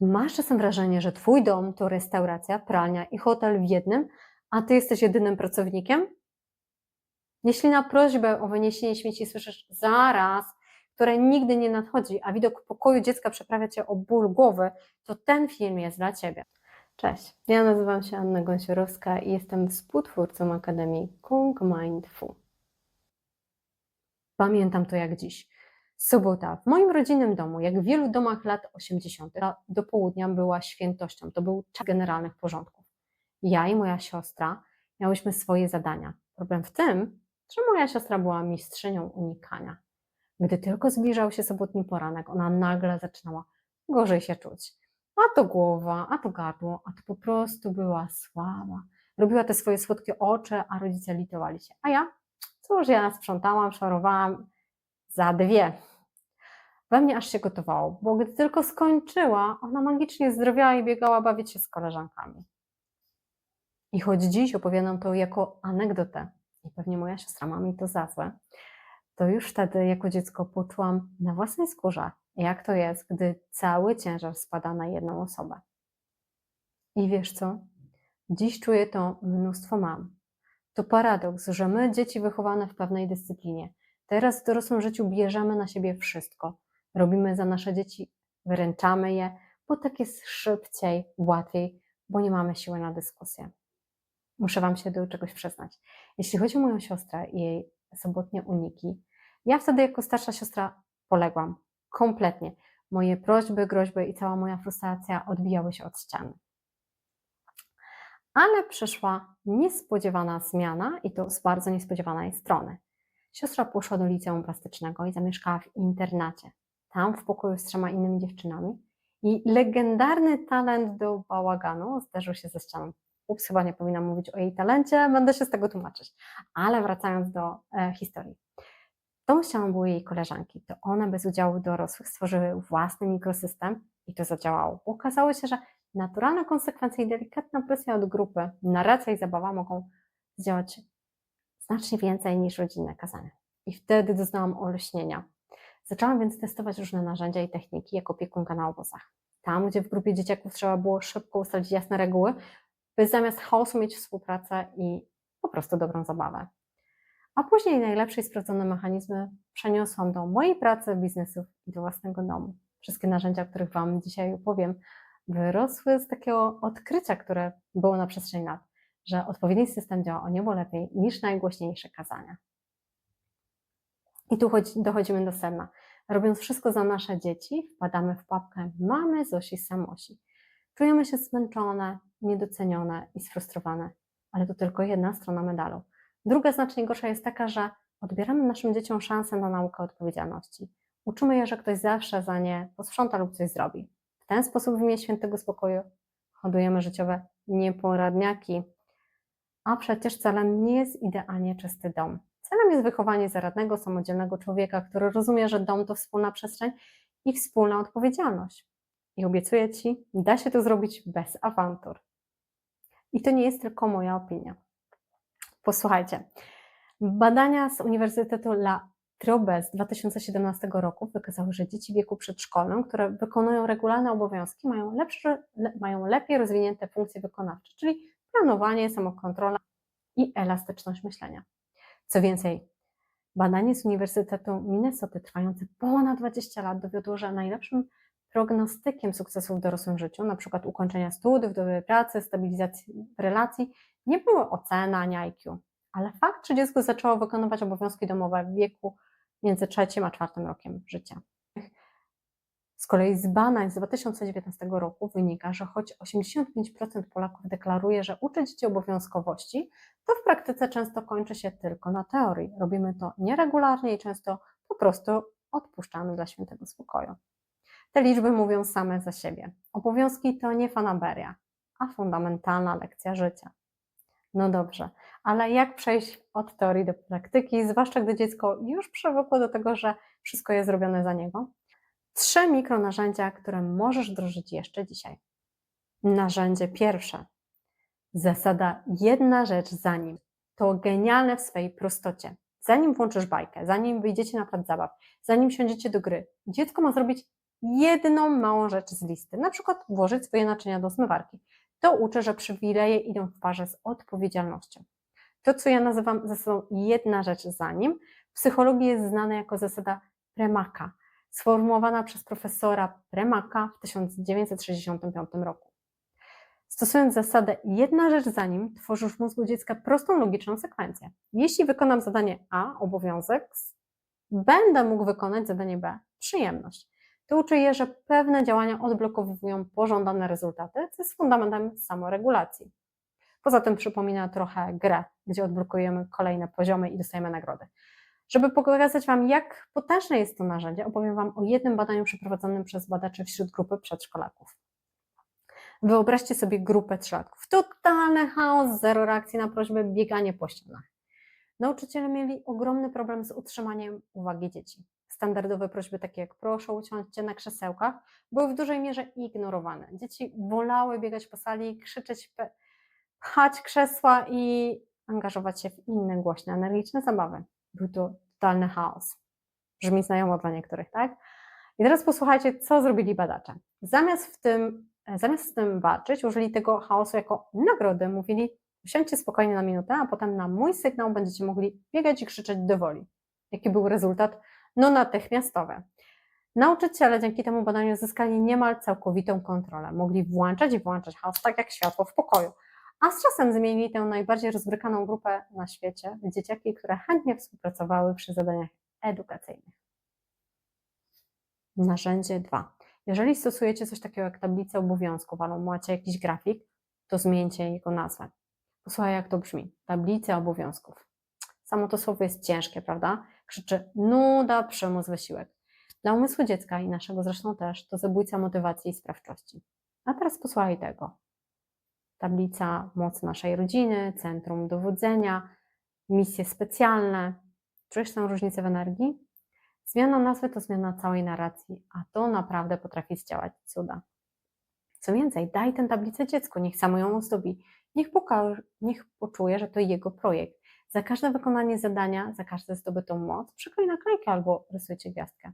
Masz czasem wrażenie, że twój dom to restauracja, pralnia i hotel w jednym, a ty jesteś jedynym pracownikiem? Jeśli na prośbę o wyniesienie śmieci słyszysz zaraz, które nigdy nie nadchodzi, a widok pokoju dziecka przeprawia cię o ból głowy, to ten film jest dla ciebie. Cześć, ja nazywam się Anna Gąsiorowska i jestem współtwórcą Akademii Kung Mind Fu. Pamiętam to jak dziś. Sobota w moim rodzinnym domu, jak w wielu domach lat 80., do południa była świętością. To był czas generalnych porządków. Ja i moja siostra miałyśmy swoje zadania. Problem w tym, że moja siostra była mistrzynią unikania. Gdy tylko zbliżał się sobotni poranek, ona nagle zaczynała gorzej się czuć. A to głowa, a to gardło, a to po prostu była słaba. Robiła te swoje słodkie oczy, a rodzice litowali się. A ja? Cóż, ja sprzątałam, szorowałam za dwie. We mnie aż się gotowało, bo gdy tylko skończyła, ona magicznie zdrowiała i biegała bawić się z koleżankami. I choć dziś opowiadam to jako anegdotę, i pewnie moja siostra ma mi to za złe, to już wtedy jako dziecko poczułam na własnej skórze, jak to jest, gdy cały ciężar spada na jedną osobę. I wiesz co? Dziś czuję to mnóstwo mam. To paradoks, że my, dzieci wychowane w pewnej dyscyplinie, teraz w dorosłym życiu bierzemy na siebie wszystko. Robimy za nasze dzieci, wyręczamy je, bo tak jest szybciej, łatwiej, bo nie mamy siły na dyskusję. Muszę Wam się do czegoś przyznać. Jeśli chodzi o moją siostrę i jej sobotnie uniki, ja wtedy jako starsza siostra poległam. Kompletnie. Moje prośby, groźby i cała moja frustracja odbijały się od ściany. Ale przyszła niespodziewana zmiana i to z bardzo niespodziewanej strony. Siostra poszła do liceum plastycznego i zamieszkała w internacie. Tam w pokoju z trzema innymi dziewczynami i legendarny talent do bałaganu zderzył się ze ścianą. Ups, chyba nie powinnam mówić o jej talencie, będę się z tego tłumaczyć. Ale wracając do e, historii. Tą ścianą były jej koleżanki. To one bez udziału dorosłych stworzyły własny mikrosystem i to zadziałało. Okazało się, że naturalne konsekwencje i delikatna presja od grupy, narracja i zabawa mogą zdziałać znacznie więcej niż rodzinne kazania. I wtedy doznałam olśnienia. Zaczęłam więc testować różne narzędzia i techniki jako opiekunka na obozach. Tam, gdzie w grupie dzieciaków trzeba było szybko ustalić jasne reguły, by zamiast chaosu mieć współpracę i po prostu dobrą zabawę. A później najlepsze i sprawdzone mechanizmy przeniosłam do mojej pracy, biznesów i do własnego domu. Wszystkie narzędzia, o których Wam dzisiaj opowiem, wyrosły z takiego odkrycia, które było na przestrzeni lat, że odpowiedni system działa o niebo lepiej niż najgłośniejsze kazania. I tu dochodzimy do sedna. Robiąc wszystko za nasze dzieci, wpadamy w papkę mamy Zosi Samosi. Czujemy się zmęczone, niedocenione i sfrustrowane, ale to tylko jedna strona medalu. Druga, znacznie gorsza jest taka, że odbieramy naszym dzieciom szansę na naukę odpowiedzialności. Uczymy je, że ktoś zawsze za nie posprząta lub coś zrobi. W ten sposób w imię świętego spokoju hodujemy życiowe nieporadniaki. A przecież celem nie jest idealnie czysty dom. Celem jest wychowanie zaradnego, samodzielnego człowieka, który rozumie, że dom to wspólna przestrzeń i wspólna odpowiedzialność. I obiecuję Ci, da się to zrobić bez awantur. I to nie jest tylko moja opinia. Posłuchajcie. Badania z Uniwersytetu La Trobe z 2017 roku wykazały, że dzieci w wieku przedszkolnym, które wykonują regularne obowiązki, mają, lepsze, le, mają lepiej rozwinięte funkcje wykonawcze, czyli planowanie, samokontrola i elastyczność myślenia. Co więcej, badanie z Uniwersytetu Minnesota trwające ponad 20 lat dowiodło, że najlepszym prognostykiem sukcesu w dorosłym życiu, przykład ukończenia studiów, dobrej pracy, stabilizacji relacji, nie były ocena ani IQ, ale fakt, że dziecko zaczęło wykonywać obowiązki domowe w wieku między trzecim a czwartym rokiem życia. Z kolei z badań z 2019 roku wynika, że choć 85% Polaków deklaruje, że uczy dzieci obowiązkowości, to w praktyce często kończy się tylko na teorii. Robimy to nieregularnie i często po prostu odpuszczamy dla świętego spokoju. Te liczby mówią same za siebie. Obowiązki to nie fanaberia, a fundamentalna lekcja życia. No dobrze, ale jak przejść od teorii do praktyki, zwłaszcza gdy dziecko już przywykło do tego, że wszystko jest zrobione za niego? Trzy mikronarzędzia, które możesz wdrożyć jeszcze dzisiaj. Narzędzie pierwsze. Zasada jedna rzecz za nim. To genialne w swojej prostocie. Zanim włączysz bajkę, zanim wyjdziecie na plac zabaw, zanim siądziecie do gry, dziecko ma zrobić jedną małą rzecz z listy, na przykład włożyć swoje naczynia do zmywarki. To uczy, że przywileje idą w parze z odpowiedzialnością. To, co ja nazywam zasadą jedna rzecz za nim, w psychologii jest znane jako zasada Premaka, sformułowana przez profesora Premaka w 1965 roku. Stosując zasadę jedna rzecz za nim, tworzysz w mózgu dziecka prostą, logiczną sekwencję. Jeśli wykonam zadanie A, obowiązek, będę mógł wykonać zadanie B, przyjemność. To uczy je, że pewne działania odblokowują pożądane rezultaty, co jest fundamentem samoregulacji. Poza tym przypomina trochę grę, gdzie odblokujemy kolejne poziomy i dostajemy nagrody. Żeby pokazać Wam, jak potężne jest to narzędzie, opowiem Wam o jednym badaniu przeprowadzonym przez badaczy wśród grupy przedszkolaków. Wyobraźcie sobie grupę trzylatków. Totalny chaos, zero reakcji na prośbę, bieganie po ścianach. Nauczyciele mieli ogromny problem z utrzymaniem uwagi dzieci. Standardowe prośby takie jak proszę usiądźcie na krzesełkach były w dużej mierze ignorowane. Dzieci wolały biegać po sali, krzyczeć, pchać krzesła i angażować się w inne głośne, energiczne zabawy. Był to totalny chaos. Brzmi znajomo dla niektórych, tak? I teraz posłuchajcie, co zrobili badacze. Zamiast w tym, zamiast z tym walczyć, użyli tego chaosu jako nagrody. Mówili, usiądźcie spokojnie na minutę, a potem na mój sygnał będziecie mogli biegać i krzyczeć do woli. Jaki był rezultat? No natychmiastowy. Nauczyciele dzięki temu badaniu zyskali niemal całkowitą kontrolę. Mogli włączać i włączać chaos tak jak światło w pokoju. A z czasem zmienili tę najbardziej rozbrykaną grupę na świecie w dzieciaki, które chętnie współpracowały przy zadaniach edukacyjnych. Narzędzie 2. Jeżeli stosujecie coś takiego jak tablicę obowiązków albo macie jakiś grafik, to zmieńcie jego nazwę. Posłuchaj, jak to brzmi. Tablica obowiązków. Samo to słowo jest ciężkie, prawda? Krzyczy nuda, przymus, wysiłek. Dla umysłu dziecka i naszego zresztą też to zabójca motywacji i sprawczości. A teraz posłuchaj tego. Tablica moc naszej rodziny, centrum dowodzenia, misje specjalne. Czujesz tę różnicę w energii? Zmiana nazwy to zmiana całej narracji, a to naprawdę potrafi zdziałać cuda. Co więcej, daj tę tablicę dziecku, niech samo ją ozdobi, niech, poka- niech poczuje, że to jego projekt. Za każde wykonanie zadania, za każdą zdobytą moc, przyklej naklejkę albo rysujcie gwiazdkę.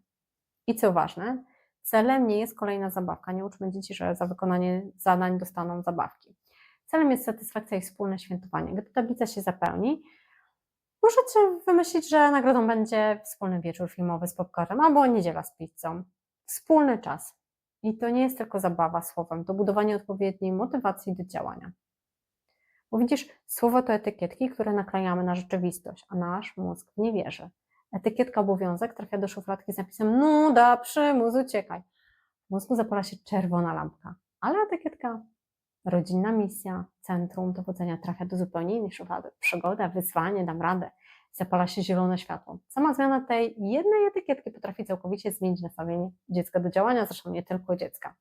I co ważne, celem nie jest kolejna zabawka. Nie uczmy dzieci, że za wykonanie zadań dostaną zabawki. Celem jest satysfakcja i wspólne świętowanie. Gdy tablica się zapełni, możecie wymyślić, że nagrodą będzie wspólny wieczór filmowy z popcornem albo niedziela z pizzą. Wspólny czas. I to nie jest tylko zabawa słowem, to budowanie odpowiedniej motywacji do działania. Bo widzisz, słowo to etykietki, które naklejamy na rzeczywistość, a nasz mózg nie wierzy. Etykietka obowiązek trafia do szufladki z napisem nuda, przymus, uciekaj. W mózgu zapala się czerwona lampka, ale etykietka rodzinna misja, centrum dowodzenia trafia do zupełnie innej szuflady. Przygoda, wyzwanie, dam radę. Zapala się zielone światło. Sama zmiana tej jednej etykietki potrafi całkowicie zmienić nastawienie dziecka do działania, zresztą nie tylko dziecka.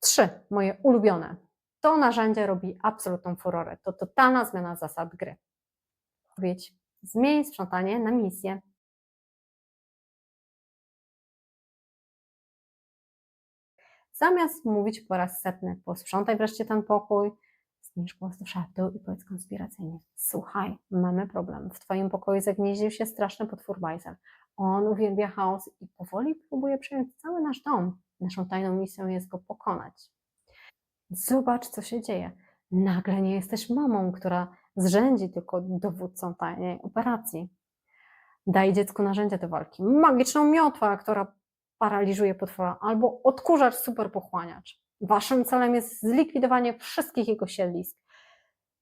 Trzy, moje ulubione. To narzędzie robi absolutną furorę. To totalna zmiana zasad gry. Odpowiedź. Zmień sprzątanie na misję. Zamiast mówić po raz setny, posprzątaj wreszcie ten pokój, zniż głos do szeptu i powiedz konspiracyjnie. Słuchaj, mamy problem. W twoim pokoju zagnieździł się straszny potwór bajzel. On uwielbia chaos i powoli próbuje przejąć cały nasz dom. Naszą tajną misją jest go pokonać. Zobacz, co się dzieje. Nagle nie jesteś mamą, która zrzędzi tylko dowódcą tajnej operacji. Daj dziecku narzędzie do walki. Magiczną miotłę, która paraliżuje potwora, albo odkurzacz superpochłaniacz. Waszym celem jest zlikwidowanie wszystkich jego siedlisk.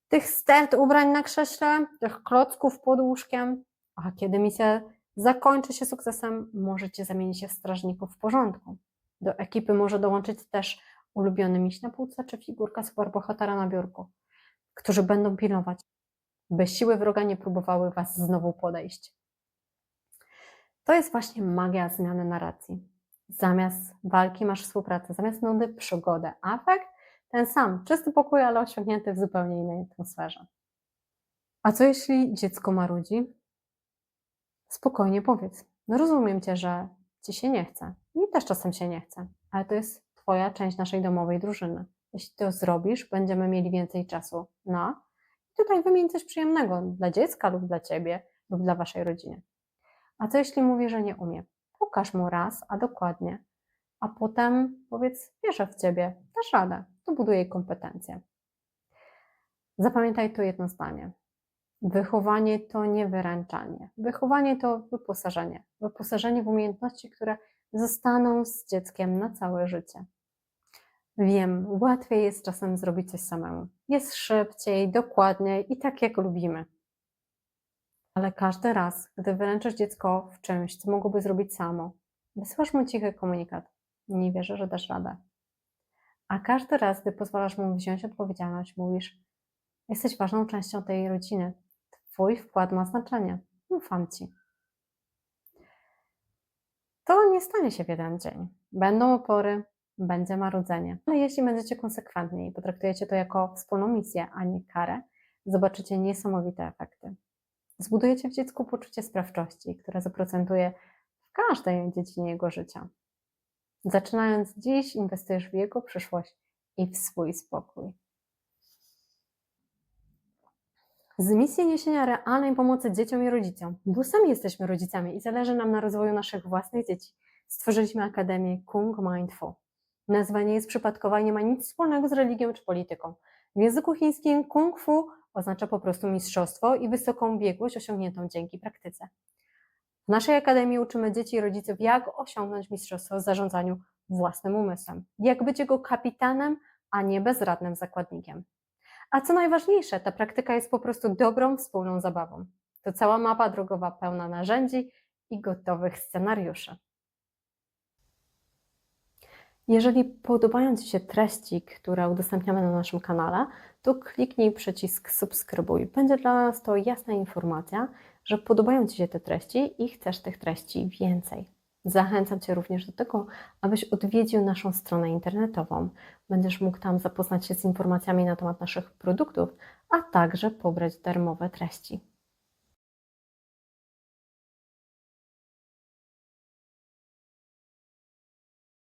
Tych stert ubrań na krześle, tych klocków pod łóżkiem. A kiedy misja zakończy się sukcesem, możecie zamienić się w strażników w porządku. Do ekipy może dołączyć też ulubiony miś na półce czy figurka superbohatera na biurku, którzy będą pilnować, by siły wroga nie próbowały was znowu podejść. To jest właśnie magia zmiany narracji. Zamiast walki masz współpracę, zamiast nudy przygodę. Afekt ten sam, czysty pokój, ale osiągnięty w zupełnie innej atmosferze. A co jeśli dziecko marudzi? Spokojnie powiedz. No rozumiem cię, że ci się nie chce. Mi też czasem się nie chce, ale to jest twoja część naszej domowej drużyny. Jeśli to zrobisz, będziemy mieli więcej czasu na tutaj wymień coś przyjemnego dla dziecka lub dla ciebie lub dla waszej rodziny. A co jeśli mówi, że nie umie? pokaż mu raz, a dokładnie, a potem powiedz, wierzę w ciebie, dasz radę, to buduje kompetencje. Zapamiętaj to jedno zdanie. Wychowanie to nie wyręczanie. Wychowanie to wyposażenie. Wyposażenie w umiejętności, które zostaną z dzieckiem na całe życie. Wiem, łatwiej jest czasem zrobić coś samemu. Jest szybciej, dokładniej i tak jak lubimy. Ale każdy raz, gdy wyręczysz dziecko w czymś, co mogłoby zrobić samo, wysyłasz mu cichy komunikat. Nie wierzę, że dasz radę. A każdy raz, gdy pozwalasz mu wziąć odpowiedzialność, mówisz: Jesteś ważną częścią tej rodziny. Twój wkład ma znaczenie. Ufam ci. To nie stanie się w jeden dzień. Będą opory, będzie marudzenie. Ale jeśli będziecie konsekwentni i potraktujecie to jako wspólną misję, a nie karę, zobaczycie niesamowite efekty. Zbudujecie w dziecku poczucie sprawczości, które zaprocentuje w każdej dziedzinie jego życia. Zaczynając dziś, inwestujesz w jego przyszłość i w swój spokój. Z misji niesienia realnej pomocy dzieciom i rodzicom, bo sami jesteśmy rodzicami i zależy nam na rozwoju naszych własnych dzieci, stworzyliśmy Akademię Kung Mindful. Nazwa nie jest przypadkowa i nie ma nic wspólnego z religią czy polityką. W języku chińskim kung fu oznacza po prostu mistrzostwo i wysoką biegłość osiągniętą dzięki praktyce. W naszej akademii uczymy dzieci i rodziców, jak osiągnąć mistrzostwo w zarządzaniu własnym umysłem, jak być jego kapitanem, a nie bezradnym zakładnikiem. A co najważniejsze, ta praktyka jest po prostu dobrą wspólną zabawą. To cała mapa drogowa pełna narzędzi i gotowych scenariuszy. Jeżeli podobają Ci się treści, które udostępniamy na naszym kanale, to kliknij przycisk subskrybuj. Będzie dla nas to jasna informacja, że podobają Ci się te treści i chcesz tych treści więcej. Zachęcam Cię również do tego, abyś odwiedził naszą stronę internetową. Będziesz mógł tam zapoznać się z informacjami na temat naszych produktów, a także pobrać darmowe treści.